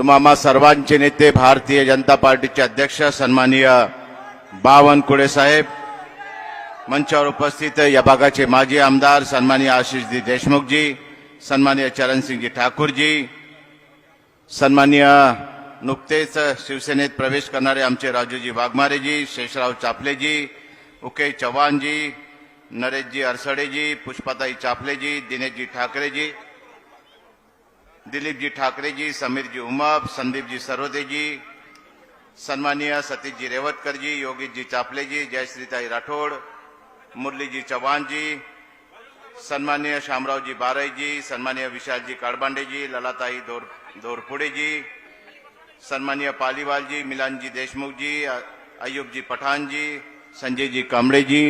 तुम्हा सर्वांचे नेते भारतीय जनता पार्टीचे अध्यक्ष सन्माननीय बावनकुळे साहेब मंचावर उपस्थित या भागाचे माजी आमदार सन्माननीय आशिषजी देशमुखजी सन्माननीय चरणसिंगजी ठाकूरजी सन्माननीय नुकतेच शिवसेनेत प्रवेश करणारे आमचे राजूजी वाघमारेजी शेषराव चापलेजी उके चव्हाणजी नरेशजी अरसडेजी पुष्पाताई चापलेजी दिनेशजी ठाकरेजी दिलीपजी ठाकरेजी समीरजी उमप संदीपजी सरोदेजी सन्माननीय सतीशजी रेवतकरजी योगीजी चापलेजी जयश्रीताई राठोड मुरलीजी चव्हाणजी सन्माननीय शामरावजी बाराईजी सन्माननीय विशालजी काडबांडेजी ललाताई दोर दोरपुडेजी सन्माननीय पालीवालजी मिलानजी देशमुखजी अ- अय्यूबजी पठाणजी संजयजी कांबळेजी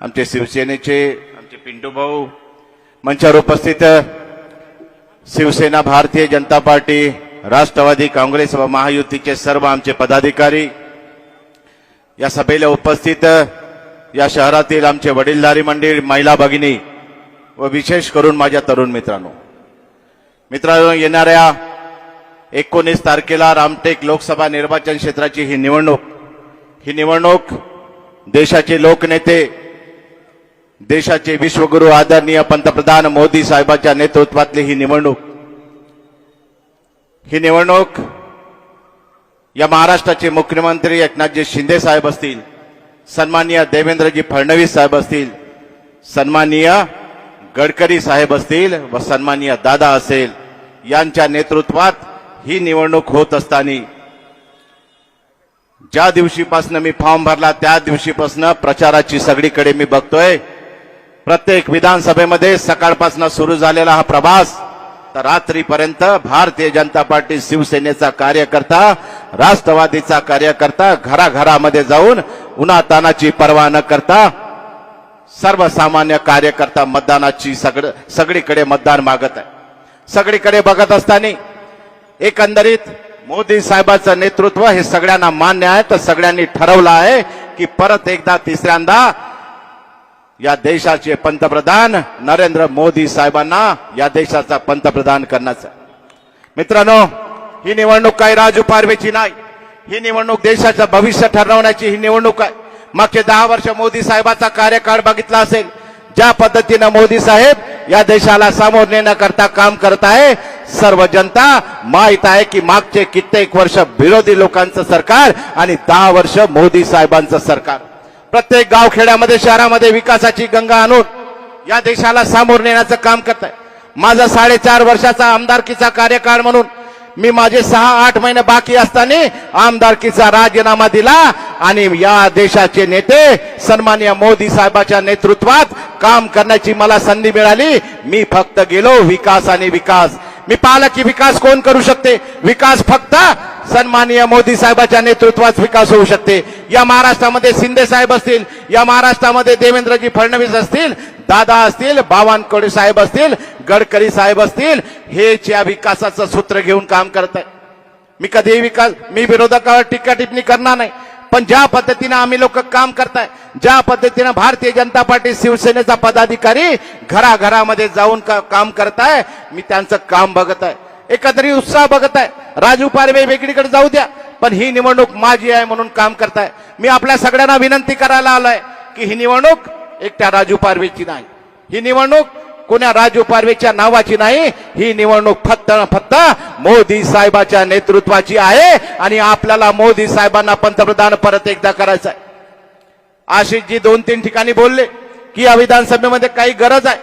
आमचे शिवसेनेचे आमचे पिंटू भाऊ मंचावर उपस्थित शिवसेना भारतीय जनता पार्टी राष्ट्रवादी काँग्रेस व महायुतीचे सर्व आमचे पदाधिकारी या सभेला उपस्थित या शहरातील आमचे वडीलधारी मंडळी महिला भगिनी व विशेष करून माझ्या तरुण मित्रांनो. मित्रांनो येणाऱ्या एकोणीस तारखेला रामटेक लोकसभा निर्वाचन क्षेत्राची ही निवडणूक. ही निवडणूक देशाचे लोकनेते देशाचे विश्वगुरू आदरणीय पंतप्रधान मोदी साहेबांच्या नेतृत्वातली ही निवडणूक. ही निवडणूक या महाराष्ट्राचे मुख्यमंत्री एकनाथजी शिंदे साहेब असतील सन्माननीय देवेंद्रजी फडणवीस साहेब असतील सन्माननीय गडकरी साहेब असतील व सन्माननीय दादा असेल यांच्या नेतृत्वात ही निवडणूक होत असताना ज्या दिवशीपासून मी फॉर्म भरला त्या दिवशीपासून प्रचाराची सगळीकडे मी बघतोय. प्रत्येक विधानसभेमध्ये सकाळपासून सुरू झालेला हा प्रवास तर रात्रीपर्यंत भारतीय जनता पार्टी शिवसेनेचा कार्यकर्ता राष्ट्रवादीचा कार्यकर्ता घराघरामध्ये जाऊन उन्हातानाची पर्वा न करता सर्वसामान्य कार्यकर्ता मतदानाची सगळ सगळीकडे मतदान मागत आहे. सगळीकडे बघत असताना एकंदरीत मोदी साहेबांचं नेतृत्व हे सगळ्यांना मान्य आहे तर सगळ्यांनी ठरवलं आहे की परत एकदा तिसऱ्यांदा या देशाचे पंतप्रधान नरेंद्र मोदी साहेबांना या देशाचा पंतप्रधान करण्याचं. मित्रांनो ही निवडणूक काही राजू पारवेची नाही. ही निवडणूक देशाचं भविष्य ठरवण्याची ही निवडणूक आहे. मागचे दहा वर्ष मोदी साहेबाचा कार्यकाळ बघितला असेल. ज्या पद्धतीनं मोदी साहेब या देशाला सामोर नेण्याकरता काम करत आहे सर्व जनता माहीत आहे की मागचे कित्येक वर्ष विरोधी लोकांचं सरकार आणि दहा वर्ष मोदी साहेबांचं सरकार. प्रत्येक गावखेड्यामध्ये शहरामध्ये विकासाची गंगा आणून या देशाला सामोर नेण्याचं काम करत आहे. माझा साडेचार वर्षाचा आमदारकीचा कार्यकाळ म्हणून मी माझे सहा आठ महिने बाकी असताना आमदारकीचा राजीनामा दिला आणि या देशाचे नेते सन्मान्य मोदी साहेबाच्या नेतृत्वात काम करण्याची मला संधी मिळाली. मी फक्त गेलो विकास आणि विकास. मी पाहिलं की विकास कोण करू शकते? विकास फक्त सन्माननीय मोदी साहेबाच्या नेतृत्वात विकास होऊ शकते. या महाराष्ट्रामध्ये शिंदे साहेब असतील या महाराष्ट्रामध्ये देवेंद्रजी फडणवीस असतील दादा असतील बावनकुळे साहेब असतील गडकरी साहेब असतील हेच या विकासाचं सूत्र घेऊन काम करत आहे मी कधीही विकास मी विरोधकावर टीका टिप्पणी करणार नाही. पण ज्या पद्धतीनं आम्ही लोक काम करताय ज्या पद्धतीनं भारतीय जनता पार्टी शिवसेनेचा पदाधिकारी घराघरामध्ये जाऊन का- काम करताय मी त्यांचं काम बघत आहे. एकत्रित उत्साह बघत आहे. राजू पारवे वेगळीकडे जाऊ द्या. पण ही निवडणूक माझी आहे म्हणून काम करताय. मी आपल्या सगळ्यांना विनंती करायला आलोय की ही निवडणूक एकट्या राजू पारवेची नाही. ही निवडणूक कोण्या राजू पारवेच्या नावाची नाही. ही निवडणूक फक्त फक्त मोदी साहेबाच्या नेतृत्वाची आहे आणि आपल्याला मोदी साहेबांना पंतप्रधान परत एकदा करायचं आहे आशिषजी दोन तीन ठिकाणी बोलले की या विधानसभेमध्ये काही गरज आहे.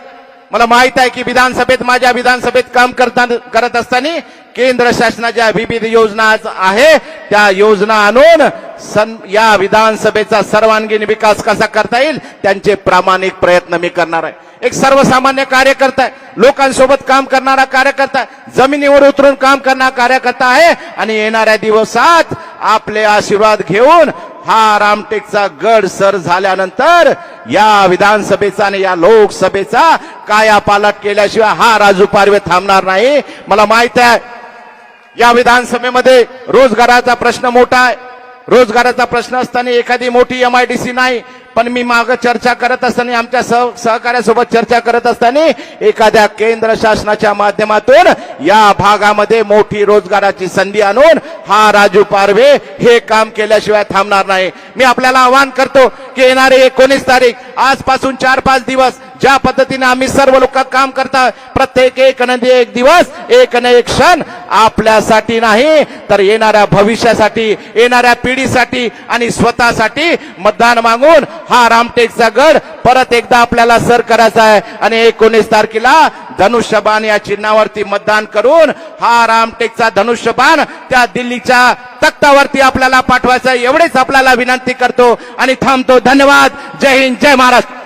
मला माहीत आहे की विधानसभेत माझ्या विधानसभेत काम करताना करत असताना केंद्र शासनाच्या विविध योजना आहे. त्या योजना आणून सन या विधानसभेचा सर्वांगीण विकास कसा करता येईल त्यांचे प्रामाणिक प्रयत्न मी करणार आहे. एक सर्वसामान्य कार्यकर्ता आहे. लोकांसोबत काम करणारा कार्यकर्ता आहे. जमिनीवर उतरून काम करणारा कार्यकर्ता आहे. आणि येणाऱ्या दिवसात आपले आशीर्वाद घेऊन हा रामटेकचा गड सर झाल्यानंतर या विधानसभेचा आणि या लोकसभेचा कायापालट केल्याशिवाय हा राजू पारवे थांबणार नाही. मला माहीत आहे या विधानसभेमध्ये रोजगाराचा प्रश्न मोठा आहे. रोजगाराचा प्रश्न असताना एखादी मोठी एमआयडीसी नाही पण मी माग चर्चा करत असताना आमच्या सह सहकार्यासोबत चर्चा करत असताना एखाद्या केंद्र शासनाच्या माध्यमातून या भागामध्ये मोठी रोजगाराची संधी आणून हा राजू पारवे हे काम केल्याशिवाय थांबणार नाही. मी आपल्याला आवाहन करतो की येणारे एकोणीस तारीख आजपासून चार पाच दिवस ज्या पद्धतीने आम्ही सर्व लोक काम करता प्रत्येक एक न एक दिवस एक न एक क्षण आपल्यासाठी नाही तर येणाऱ्या भविष्यासाठी येणाऱ्या पिढीसाठी आणि स्वतःसाठी मतदान मागून हा रामटेकचा गड परत एकदा आपल्याला सर करायचा आहे. आणि एकोणीस तारखेला धनुष्यबाण या चिन्हावरती मतदान करून हा रामटेकचा धनुष्यबाण त्या दिल्लीच्या तख्तावरती आपल्याला पाठवायचा एवढेच आपल्याला विनंती करतो. आणि थांबतो. धन्यवाद. जय हिंद. जय महाराष्ट्र.